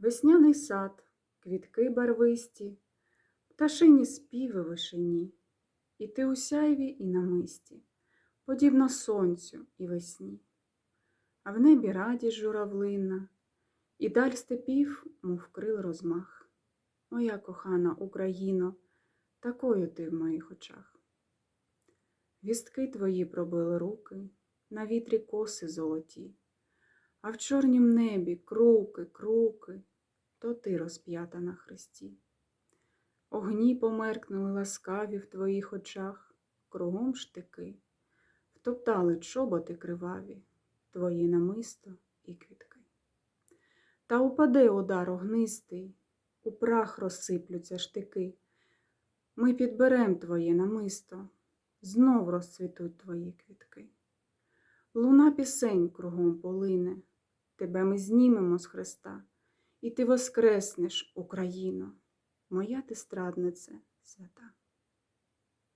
Весняний сад, квітки барвисті, пташині співи вишені, і ти у сяйві і намисті, подібно сонцю і весні. А в небі радість журавлина, і даль степів, мов крил розмах. Моя кохана Україно, такою ти в моїх очах. Вістки твої пробили руки, на вітрі коси золоті, а в чорнім небі круки, круки, то ти розп'ята на хресті. Огні померкнули ласкаві в твоїх очах, кругом штики, втоптали чоботи криваві, твої намисто і квітки. Та упаде удар огнистий, у прах розсиплються штики. Ми підберем твоє намисто, знов розцвітуть твої квітки. Луна пісень кругом полине, тебе ми знімемо з Христа, і ти воскреснеш, Україно, моя ти страднице свята.